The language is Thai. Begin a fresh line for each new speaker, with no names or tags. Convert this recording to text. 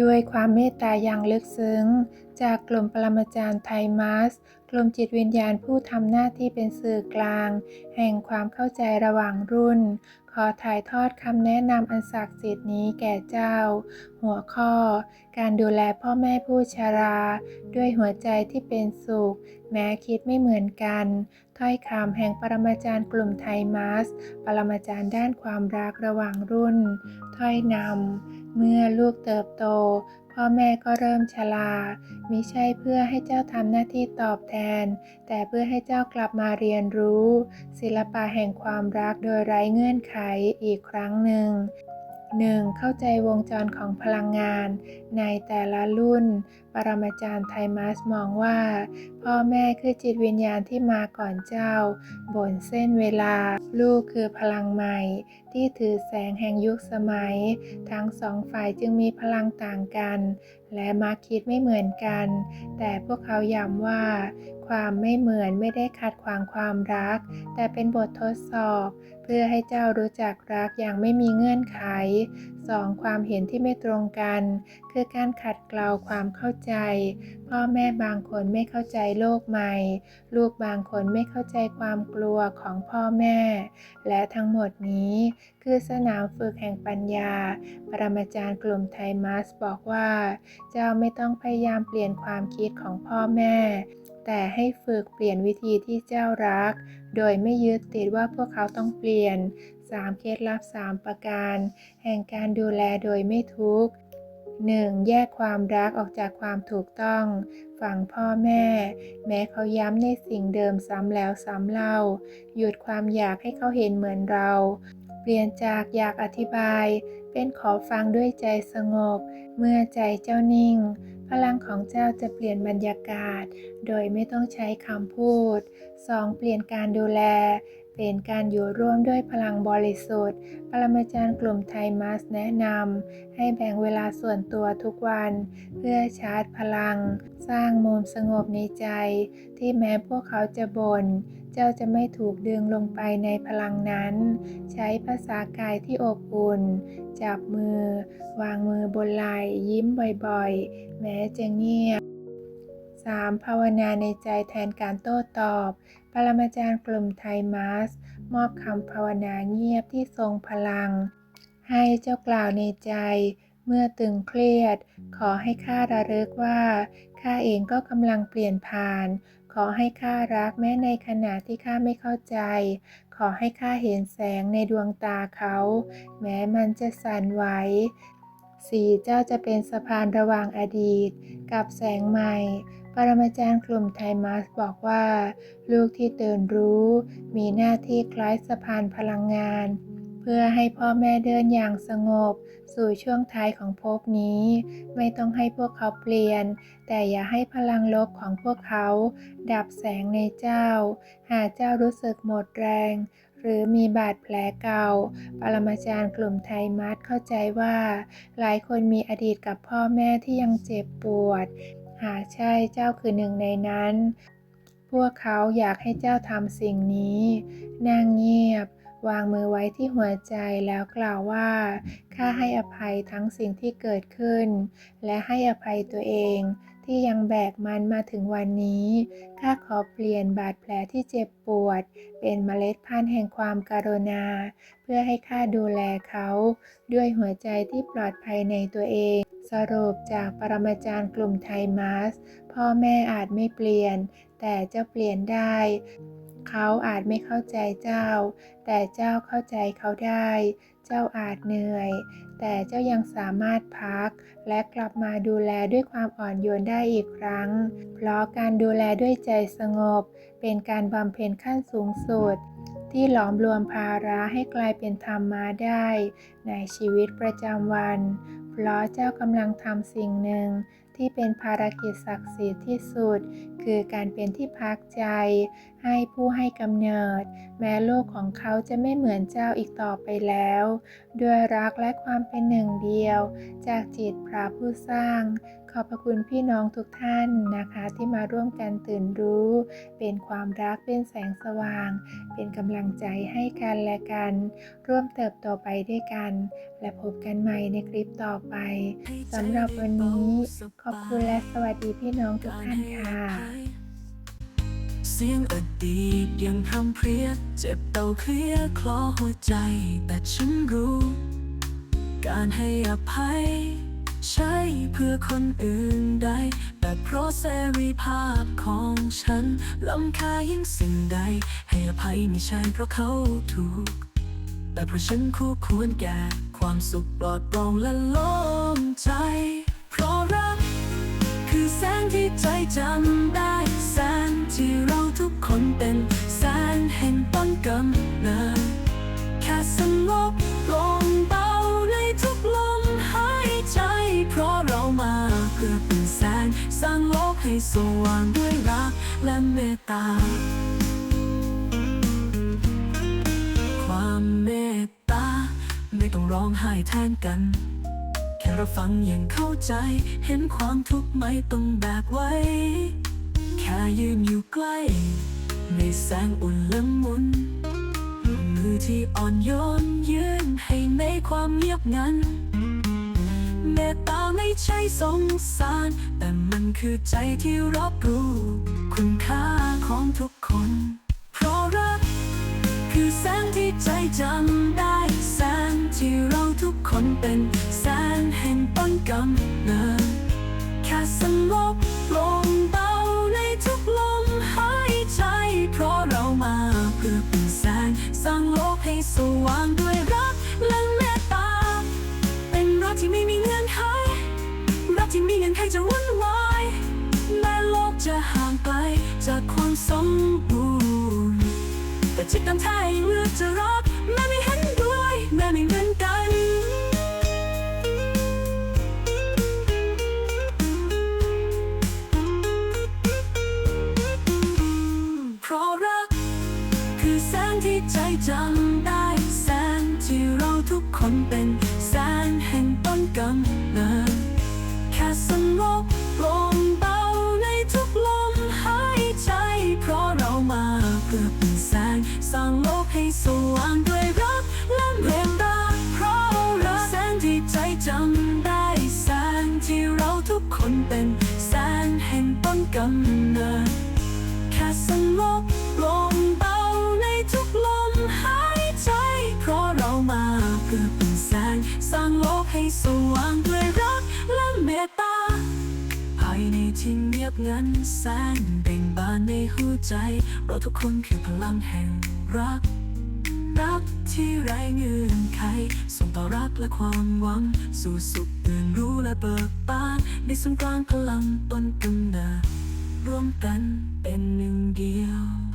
ด้วยความเมตตาอย่างลึกซึ้ง จากกลุ่มปรมาจารย์ไทมัส กลุ่มจิตวิญญาณผู้ทำหน้าที่เป็นสื่อกลาง แห่งความเข้าใจระหว่างรุ่น ขอถ่ายทอดคำแนะนำอันศักดิ์สิทธิ์นี้แก่เจ้า หัวข้อ การดูแลพ่อแม่ผู้ชรา ด้วยหัวใจที่เป็นสุข แม้คิดไม่เหมือนกัน ถ้อยคำแห่งปรมาจารย์กลุ่มไทมัส ปรมาจารย์ด้านความรักระหว่างรุ่น ถ้อยนำ เมื่อลูกเติบโต พ่อแม่ก็เริ่มชรามิใช่เพื่อให้เจ้าทำหน้าที่ตอบแทน แต่เพื่อให้เจ้ากลับมาเรียนรู้ ศิลปะแห่งความรักโดยไร้เงื่อนไขอีกครั้งหนึ่ง 1. เข้าใจวงจรของพลังงาน ในแต่ละรุ่น ปรมาจารย์ไทมัสมองว่า พ่อแม่คือจิตวิญญาณที่มาก่อนเจ้า บนเส้นเวลา ลูกคือพลังใหม่ ที่ถือแสงแห่งยุคสมัย ทั้งสองฝ่ายจึงมีพลังต่างกัน และมักคิดไม่เหมือนกัน แต่พวกเขาย้ำว่า ความไม่เหมือนไม่ได้ขัดขวางความรัก แต่เป็นบททดสอบ พื่อให้เจ้ารู้จักรักอย่างไม่มีเงื่อนไข 2. ความเห็นที่ไม่ตรงกัน คือการขัดเกลาความเข้าใจ พ่อแม่บางคนไม่เข้าใจโลกใหม่ ลูกบางคนไม่เข้าใจความกลัวของพ่อแม่ และทั้งหมดนี้คือสนามฝึกแห่งปัญญา ปรมาจารย์กลุ่มไทมัสบอกว่า เจ้าไม่ต้องพยายามเปลี่ยนความคิดของพ่อแม่ แต่ให้ฝึกเปลี่ยนวิธีที่เจ้ารัก โดยไม่ยึดติดว่าพวกเขาต้องเปลี่ยน 3. เคล็ดลับ 3 ประการ แห่งการดูแลโดยไม่ทุกข์ 1. แยกความรักออกจากความถูกต้อง ฝั่งพ่อแม่ แม้เขาย้ำในสิ่งเดิมซ้ำแล้วซ้ำเล่า หยุดความอยากให้เขาเห็นเหมือนเรา เปลี่ยนจากอยากอธิบาย เป็นขอฟังด้วยใจสงบ เมื่อใจเจ้านิ่งพลัง ของเจ้าจะเปลี่ยนบรรยากาศ โดยไม่ต้องใช้คำพูด 2. เปลี่ยนการดูแล เป็นการอยู่ร่วมด้วยพลังบริสุทธิ์ ปรมาจารย์กลุ่มไทมัสแนะนำให้แบ่งเวลาส่วนตัวทุกวัน เพื่อชาร์จพลัง สร้างมุมสงบในใจ ที่แม้พวกเขาจะบน่น จ้าจะไม่ถูกดึงลงไปในพลังนั้น ใช้ภาษากายที่อบอุ่น จับมือ วางมือบนไหล่ยิ้มบ่อยๆ แม้จะเงียบ 3. ภาวนาในใจแทนการโต้ตอบ ปรมาจารย์กลุ่มไทมัส มอบคำภาวนาเงียบที่ทรงพลัง ให้เจ้ากล่าวในใจ เมื่อตึงเครียด ขอให้ข้าระลึกว่าข้าเองก็กำลังเปลี่ยนผ่าน อให้ข้ารักแม้ในขณะที่ข้าไม่เข้าใจ ขอให้ข้าเห็นแสงในดวงตาเขา แม้มันจะสั่นไหว 4. เจ้าจะเป็นสะพานระหว่างอดีต กับแสงใหม่ ปรมาจารย์กลุ่มไทมัสบอกว่า ลูกที่ตื่นรู้ มีหน้าที่คล้ายสะพานพลังงาน พื่อให้พ่อแม่เดินอย่างสงบ สู่ช่วงท้ายของภพนี้ ไม่ต้องให้พวกเขาเปลี่ยน แต่อย่าให้พลังลบของพวกเขา ดับแสงในเจ้า หากเจ้ารู้สึกหมดแรง หรือมีบาดแผลเก่า ปรมาจารย์กลุ่มไทมัสเข้าใจว่า หลายคนมีอดีตกับพ่อแม่ที่ยังเจ็บปวด หากใช่เจ้าคือหนึ่งในนั้น พวกเขาอยากให้เจ้าทำสิ่งนี้ นั่งเงียบ วางมือไว้ที่หัวใจแล้วกล่าวว่าข้าให้อภัยทั้งสิ่งที่เกิดขึ้น และให้อภัยตัวเองที่ยังแบกมันมาถึงวันนี้ ข้าขอเปลี่ยนบาดแผลที่เจ็บปวด เป็นเมล็ดพันธุ์แห่งความการุณา เพื่อให้ข้าดูแลเขา ด้วยหัวใจที่ปลอดภัยในตัวเอง สรุปจากปรมาจารย์กลุ่มไทมัสพ่อแม่อาจไม่เปลี่ยน แต่จ้าเปลี่ยนได้ เขาอาจไม่เข้าใจเจ้า แต่เจ้าเข้าใจเขาได้ เจ้าอาจเหนื่อย แต่เจ้ายังสามารถพัก และกลับมาดูแลด้วยความอ่อนโยนได้อีกครั้ง เพราะการดูแลด้วยใจสงบ เป็นการบำเพ็ญขั้นสูงสุด ที่หลอมรวมภาระให้กลายเป็นธรรมมาได้ ในชีวิตประจำวัน เพราะเจ้ากำลังทำสิ่งหนึ่ง ที่เป็นภารกิจศักดิ์สิทธิ์ที่สุด คือการเป็นที่พักใจ ให้ผู้ให้กำเนิด แม้โลกของเขาจะไม่เหมือนเจ้าอีกต่อไปแล้ว ด้วยรักและความเป็นหนึ่งเดียว จากจิตพระผู้สร้าง ขอบพระคุณพี่น้องทุกท่านนะคะที่มาร่วมกันตื่นรู้ เป็นความรักเป็นแสงสว่าง เป็นกำลังใจให้กันและกัน ร่วมเติบโตไปด้วยกัน และพบกันใหม่ในคลิปต่อไปสำหรับวันนี้ ขอบคุณและสวัสดีพี่น้องทุกท่านค่ะ
เสียงอดีตยังพรำเพรียเจ็บเต่าเคลียคลอหัวใจ แต่ฉันรู้ การให้อภัย ใช่เพื่อคนอื่นใด แต่เพราะเสรีภาพของฉันล้ำค่ายิ่งสิ่งใด ให้อภัยไม่ใช่เพราะเขาถูก แต่เพราะฉันคู่ควรแก่ความสุขปลอดโปร่งและโล่งใจ เพราะรัก คือแสงที่ใจจำได้ แสงที่เราทุกคนเป็น ว่างด้วยรักและเมตตา ความเมตตา ไม่ต้องร้องไห้แทนกัน แค่รับฟังยังเข้าใจ เห็นความทุกข์ไม่ต้องแบกไว้ แค่ยืนอยู่ใกล้ ในแสงอุ่นละมุน มือที่อ่อนโยนยืนให้ในความเงียบงัน เมตตาไม่ใช่สงสาร แต่มันคือใจที่รับรู้ คุณค่าของทุกคน เพราะรัก คือแสงที่ใจจำได้ แสงที่เราทุกคนเป็น แสงแห่งต้นกำเนิดแค่สงบ ที่มีเงื่อนไขจะวุ่นวายแม้โลกจะห่างไกลจากความสมบูรณ์แต่จิตตามทายเลือกจะรักแม้ไม่เห็นด้วยแม้ไม่เหมือนกัน เพราะรัก คือแสงที่ใจจำได้ แสงที่เราทุกคนเป็นแสงแห่งต้นกำ พื่อเป็นแสงสร้างโลกให้สว่างด้วยรักและเมตตาเพราะรักแสงที่ใจจำได้แสงที่เราทุกคนเป็นแสงแห่งต้นกำเนิดแค่สงบลงเบาในทุกลมหายใจ เพราะเรามาเพื่อเป็นแสงสร้างโลกให้สว่างด้วยรักและเมตตาภายในที่เงียบงันแสงเบ่ ในหัวใจ เราทุกคนคือพลังแห่งรัก รักที่ไร้เงื่อนไขส่งต่อรักและความหวัง สู่สุขตื่นรู้และเบิกบานในสุงกลางพลังต้นกำเนิดร่วมกันเป็นหนึ่งเดียว